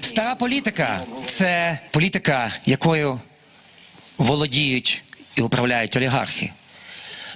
Стара політика це політика, якою володіють і управляють олігархи.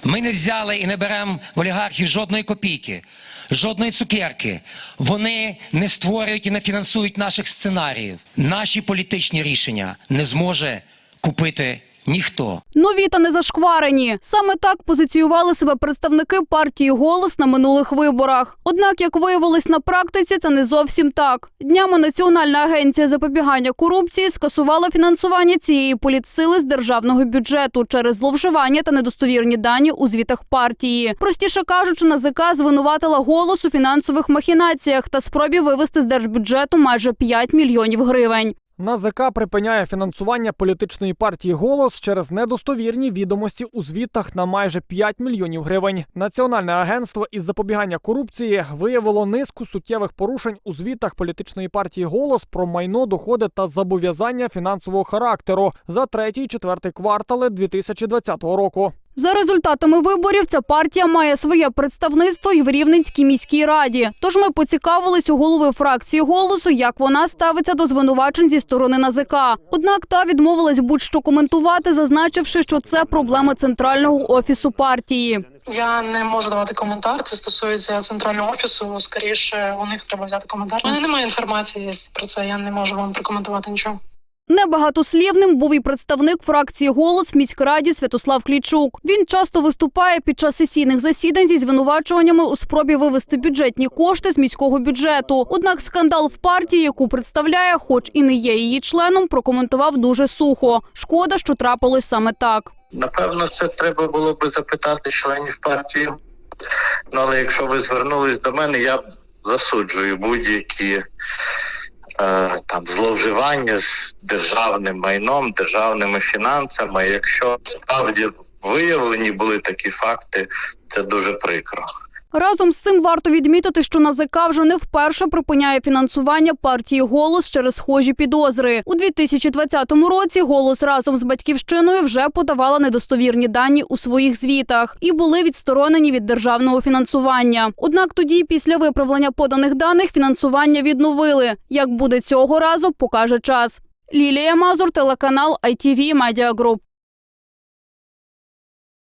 Ми не взяли і не беремо в олігархів жодної копійки, жодної цукерки. Вони не створюють і не фінансують наших сценаріїв. Наші політичні рішення не зможе купити ніхто. Нові та не зашкварені. Саме так позиціювали себе представники партії Голос на минулих виборах. Однак, як виявилось на практиці, це не зовсім так. Днями Національна агенція запобігання корупції скасувала фінансування цієї політсили з державного бюджету через зловживання та недостовірні дані у звітах партії. Простіше кажучи, НАЗК звинуватила голос у фінансових махінаціях та спробі вивести з держбюджету майже 5 мільйонів гривень. НАЗК припиняє фінансування політичної партії Голос через недостовірні відомості у звітах на майже 5 мільйонів гривень. Національне агентство із запобігання корупції виявило низку суттєвих порушень у звітах політичної партії Голос про майно, доходи та зобов'язання фінансового характеру за третій і четвертий квартали 2020 року. За результатами виборів ця партія має своє представництво і в Рівненській міській раді. Тож ми поцікавились у голови фракції голосу, як вона ставиться до звинувачень зі сторони НАЗК. Однак та відмовилась будь-що коментувати, зазначивши, що це проблема центрального офісу партії. Я не можу давати коментар. Це стосується центрального офісу. Скоріше у них треба взяти коментар. У мене немає інформації про це. Я не можу вам прокоментувати нічого. Небагатослівним був і представник фракції голос в міськраді Святослав Клічук. Він часто виступає під час сесійних засідань зі звинувачуваннями у спробі вивести бюджетні кошти з міського бюджету. Однак скандал в партії, яку представляє, хоч і не є її членом, прокоментував дуже сухо. Шкода, що трапилось саме так. Напевно, це треба було би запитати членів партії. Ну, але якщо ви звернулись до мене, я засуджую будь-які там зловживання з державним майном, державними фінансами. Якщо справді виявлені були такі факти, це дуже прикро. Разом з цим варто відмітити, що НАЗК вже не вперше припиняє фінансування партії голос через схожі підозри. У 2020 році голос разом з батьківщиною вже подавала недостовірні дані у своїх звітах і були відсторонені від державного фінансування. Однак тоді, після виправлення поданих даних, фінансування відновили. Як буде цього разу, покаже час. Лілія Мазур, телеканал ITV Media Group.